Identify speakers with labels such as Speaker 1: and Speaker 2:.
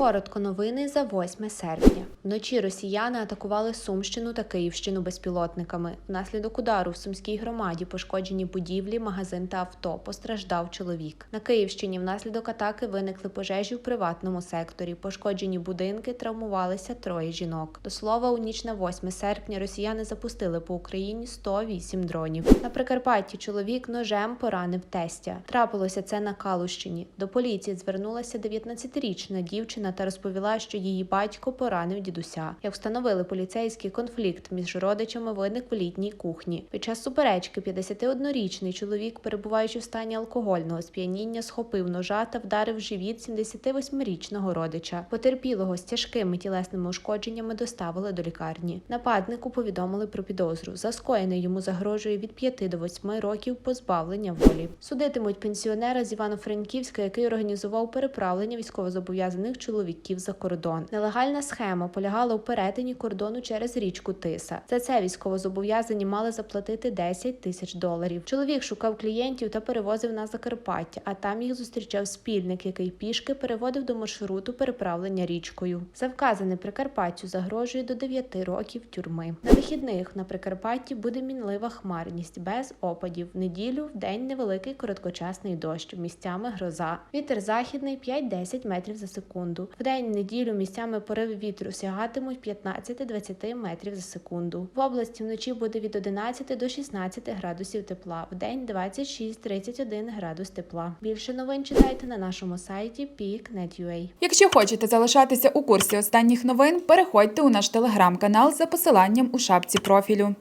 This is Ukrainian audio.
Speaker 1: Коротко новини за 8 серпня. Вночі росіяни атакували Сумщину та Київщину безпілотниками. Внаслідок удару в Сумській громаді пошкоджені будівлі, магазин та авто. Постраждав чоловік. На Київщині внаслідок атаки виникли пожежі в приватному секторі. Пошкоджені будинки, травмувалися троє жінок. До слова, у ніч на 8 серпня росіяни запустили по Україні 108 дронів. На Прикарпатті чоловік ножем поранив тестя. Трапилося це на Калущині. До поліції звернулася 19-річна дівчина та розповіла, що її батько поранив дідуся. Як встановили поліцейський конфлікт між родичами виник в літній кухні. Під час суперечки 51-річний чоловік, перебуваючи в стані алкогольного сп'яніння, схопив ножа та вдарив живіт 78-річного родича. Потерпілого з тяжкими тілесними ушкодженнями доставили до лікарні. Нападнику повідомили про підозру. За скоєне йому загрожує від 5 до 8 років позбавлення волі. Судитимуть пенсіонера з Івано-Франківська, який організував переправлення військовозобов'язаних чоловіків за кордон. Нелегальна схема полягала у перетині кордону через річку Тиса. За це військовозобов'язані мали заплатити 10 тисяч доларів. Чоловік шукав клієнтів та перевозив на Закарпаття, а там їх зустрічав спільник, який пішки переводив до маршруту переправлення річкою. За вказане Прикарпаттю загрожує до 9 років тюрми. На вихідних на Прикарпатті буде мінлива хмарність без опадів. В неділю в день невеликий короткочасний дощ, місцями гроза. Вітер західний 5-10 метрів за секунду. В день неділю місцями пориви вітру сягатимуть 15-20 метрів за секунду. В області вночі буде від 11 до 16 градусів тепла. В день 26-31 градус тепла. Більше новин читайте на нашому сайті peak.net.ua.
Speaker 2: Якщо хочете залишатися у курсі останніх новин, переходьте у наш телеграм-канал за посиланням у шапці профілю.